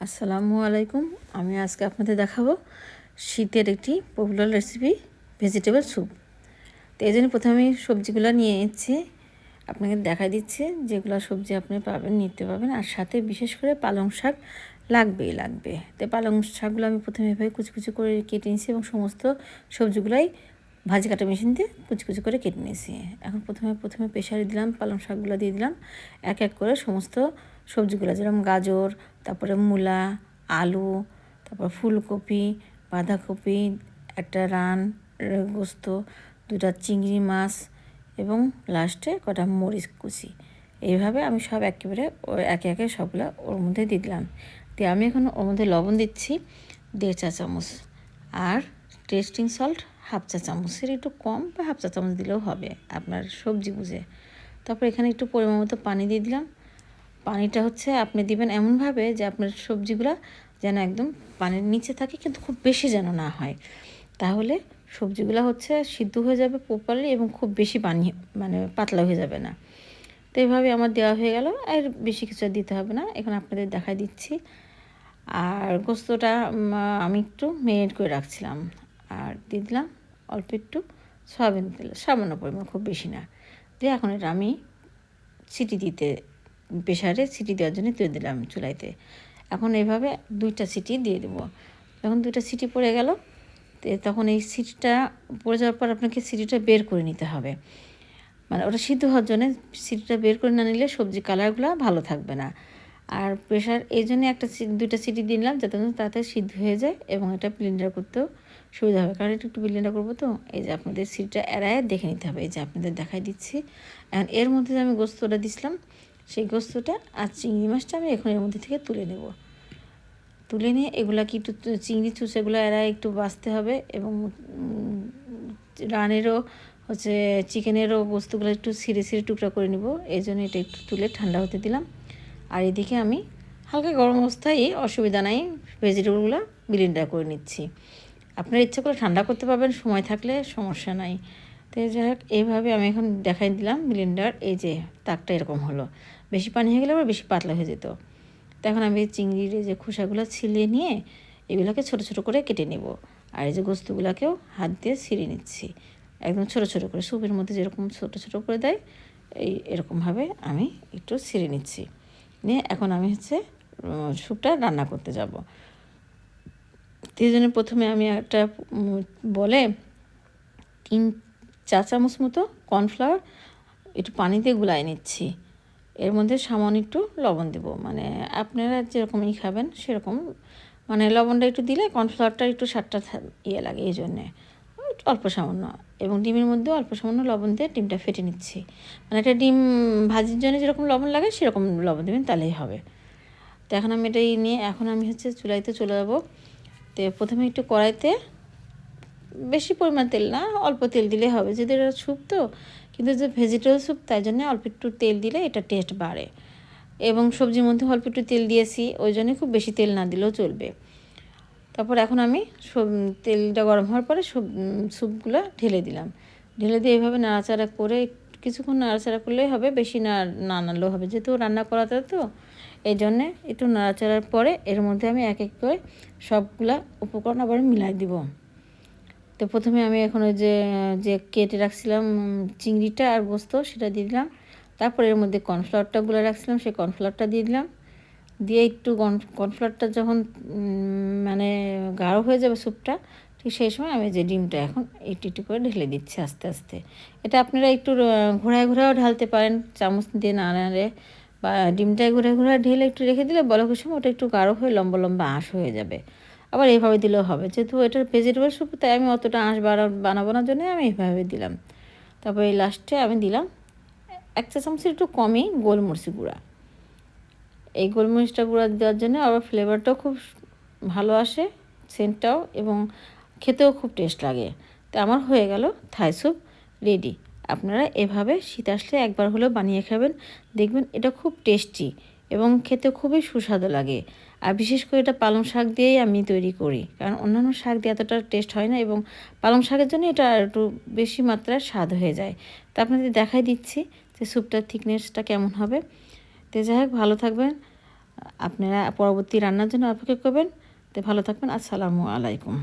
আসসালামু আলাইকুম। আমি আজকে আপনাদের দেখাবো শীতের একটি পপুলার রেসিপি ভেজিটেবল স্যুপ তো এই জন্য প্রথমে সবজিগুলো নিয়ে এসেছি আপনাকে দেখা দিচ্ছে যেগুলো সবজি আপনি পাবেন, নিতে পাবেন আর সাথে বিশেষ করে পালং শাক লাগবেই, লাগবে। তো পালং শাকগুলো আমি প্রথমে এভাবে কুচি কুচি করে কেটে নিয়েছি এবং সমস্ত সবজিগুলাই ভাজি কাটা মেশিন দিয়ে কুচি কুচি করে কেটে নিয়েছি। এখন প্রথমে প্রথমে প্রেশারে দিলাম, পালং শাকগুলো দিয়ে দিলাম। এক এক করে সমস্ত সবজিগুলো যেরকম গাজর, তারপরে মূলা, আলু, তারপর ফুলকপি, বাঁধাকপি, একটা রান গোস্ত দুটা চিংড়ি মাছ এবং লাস্টে কটা মরিচ কুচি। এইভাবে আমি সব একেবারে একে একে সবগুলো ওর মধ্যে দিলাম। দিয়ে আমি এখন ওর মধ্যে লবণ দিচ্ছি দেড় চা চামচ। আর টেস্টিং সল্ট হাফ চা চামচের একটু কম বা হাফ চা চামচ দিলেও হবে আপনার সবজি বুঝে। তারপর এখানে একটু পরিমাণ মতো পানি দিয়ে দিলাম। পানিটা হচ্ছে আপনি দিবেন এমনভাবে যে আপনার সবজিগুলো যেন একদম পানির নিচে থাকে কিন্তু খুব বেশি যেন না হয়। তাহলে সবজিগুলো হচ্ছে সিদ্ধ হয়ে যাবে প্রপারলি এবং খুব বেশি পানি মানে পাতলা হয়ে যাবে না। তো এভাবে আমার দেওয়া হয়ে গেল, আর বেশি কিছু দিতে হবে না। এখন আপনাদের দেখাই দিচ্ছি। আর গোস্তটা আমি একটু মেরিনেট করে রাখছিলাম। আর দিয়ে দিলাম অল্প একটু সয়াবিন তেল, সামান্য পরিমাণ, খুব বেশি না। দিয়ে এখন এটা আমি সিটি দিতে প্রেশারে সিটি দেওয়ার জন্য তুলে দিলাম চুলাইতে। এখন এইভাবে দুইটা সিটি দিয়ে দেবো। যখন দুইটা সিটি পড়ে গেল তখন এই সিটিটা পড়ে যাওয়ার পর আপনাকে সিটিটা বের করে নিতে হবে। মানে ওটা সিদ্ধ হওয়ার জন্য সিটিটা বের করে না নিলে সবজি কালারগুলো ভালো থাকবে না। আর প্রেশার এই জন্য একটা দুইটা সিটি দিলাম যাতে তাড়াতাড়ি সিদ্ধ হয়ে যায় এবং এটা ব্লেন্ডার করতেও সুবিধা হবে। কারণ এটা একটু ব্লেন্ডার করব তো, এই যে আপনাদের সিটটা এড়ায় দেখে নিতে হবে। এই যে আপনাদের দেখাই দিচ্ছি। এখন এর মধ্যে যে আমি গোস্তটা দিছিলাম গোস্তটা আর চিংড়ি মাছটা আমি এখন এর মধ্যে থেকে তুলে নেব। তুলে নিয়ে এগুলাকে একটু চিংড়ি চুষেগুলো এরা একটু বাঁচতে হবে এবং রানেরও হচ্ছে চিকেনেরও বস্তুগুলো একটু সিঁড়ে সিঁড়ে টুকরা করে নেব। এই জন্য এটা একটু তুলে ঠান্ডা হতে দিলাম। আর এদিকে আমি হালকা গরম অবস্থায় অসুবিধা নাই ভেজিটেবলগুলো ব্লেন্ডার করে নিচ্ছি। আপনার ইচ্ছা করে ঠান্ডা করতে পারবেন, সময় থাকলে সমস্যা নাই। তো যাই হোক এইভাবে আমি এখন দেখাই দিলাম ব্লেন্ডার। এই যে, তাকটা এরকম হলো। বেশি পানি হয়ে গেলে আবার বেশি পাতলা হয়ে যেত। তো এখন আমি চিংড়ির যে খোসাগুলো ছিলিয়ে নিয়ে এগুলোকে ছোট ছোট করে কেটে নেব। আর এই যে গোস্তগুলোকেও হাত দিয়ে ছিঁড়ে নিচ্ছি। একদম ছোট ছোট করে স্যুপের মধ্যে যেরকম ছোট ছোট করে দেয়, এই এরকমভাবে আমি একটু ছিঁড়ে নিচ্ছি। নিয়ে এখন আমি হচ্ছে স্যুপটা রান্না করতে যাব। সেই জন্য প্রথমে আমি একটা বলে তিন চা চামচ মতো কর্নফ্লাওয়ার একটু পানিতে গুলাই নিচ্ছি। এর মধ্যে সামান্য একটু লবণ দেব। মানে আপনারা যেরকমই খাবেন সেরকম। মানে লবণটা একটু দিলে কর্নফ্লাওয়ারটা একটু স্বাদটা ইয়ে লাগে এই জন্যে। অল্প সামান্য। এবং ডিমের মধ্যেও অল্প সামান্য লবণ দিয়ে ডিমটা ফেটে নিচ্ছি। মানে একটা ডিম ভাজির জন্য যেরকম লবণ লাগে সেরকম লবণ দেবেন, তাহলেই হবে। তো এখন আমি এটাই নিয়ে, এখন আমি হচ্ছে চুলাইতে চলে যাব। তো প্রথমে একটু কড়াইতে বেশি পরিমাণ তেল না, অল্প তেল দিলে হবে। যদি এটা স্যুপ তো, কিন্তু যে ভেজিটেবল স্যুপ তাই জন্য অল্প একটু তেল দিলে এটা টেস্ট বাড়ে। এবং সবজির মধ্যে অল্প একটু তেল দিয়েছি, ওই জন্যই খুব বেশি তেল না দিলেও চলবে। তারপর এখন আমি সব তেলটা গরম হওয়ার পরে সব স্যুপগুলো ঢেলে দিলাম। ঢেলে দিয়ে এইভাবে নাড়াচাড়া করে কিছুক্ষণ নাড়াচাড়া করলেই হবে, বেশি না না নাড়লেও হবে। যেহেতু রান্না করাতে তো, এই জন্যে একটু নাড়াচাড়ার পরে এর মধ্যে আমি এক এক করে সবগুলা উপকরণ আবার মিলাই দিব। তো প্রথমে আমি এখন ওই যে যে কেটে রাখছিলাম চিংড়িটা আর গোস্ত সেটা দিয়ে দিলাম। তারপর এর মধ্যে কর্নফ্লাওয়ারটা গুলো রাখছিলাম, সেই কর্নফ্লাওয়ারটা দিয়ে দিলাম। দিয়ে একটু কর্নফ্লাওয়ারটা যখন মানে গাঢ় হয়ে যাবে স্যুপটা, ঠিক সেই সময় আমি যে ডিমটা এখন একটু একটু করে ঢেলে দিচ্ছি আস্তে আস্তে। এটা আপনারা একটু ঘোরায় ঘোরাও ঢালতে পারেন, চামচ দিয়ে নাড়ারে বা ডিমটায় ঘুরে ঘুরে ঢেলে একটু রেখে দিলে বলকের সময় ওটা একটু গাঢ় হয়ে লম্বা লম্বা আঁশ হয়ে যাবে। আবার এইভাবে দিলেও হবে। যেহেতু এটার ভেজিটেবল স্যুপ তাই আমি অতটা আঁশ বাড়া বানাবোনার জন্য আমি এইভাবে দিলাম। তারপর এই লাস্টে আমি দিলাম এক চা চামচের একটু কমই গোলমরিচি গুঁড়া। এই গোলমরিচটা গুঁড়া দেওয়ার জন্য আবার ফ্লেভারটাও খুব ভালো আসে সেন্টটাও এবং খেতেও খুব টেস্ট লাগে। তো আমার হয়ে গেল থাই স্যুপ রেডি আপনারা এভাবে শীত আসলে একবার হলেও বানিয়ে খাবেন। দেখবেন এটা খুব টেস্টি এবং খেতে খুবই সুস্বাদু লাগে। আর বিশেষ করে এটা পালং শাক দিয়েই আমি তৈরি করি। কারণ অন্যান্য শাক দিয়ে এতটা টেস্ট হয় না এবং পালং শাকের জন্য এটা একটু বেশি মাত্রায় স্বাদ হয়ে যায়। তা আপনাদের দেখাই দিচ্ছি যে স্যুপটার থিকনেসটা কেমন হবে। তো যাই হোক, ভালো থাকবেন। আপনারা পরবর্তী রান্নার জন্য অপেক্ষা করবেন। তো ভালো থাকবেন। আসসালামু আলাইকুম।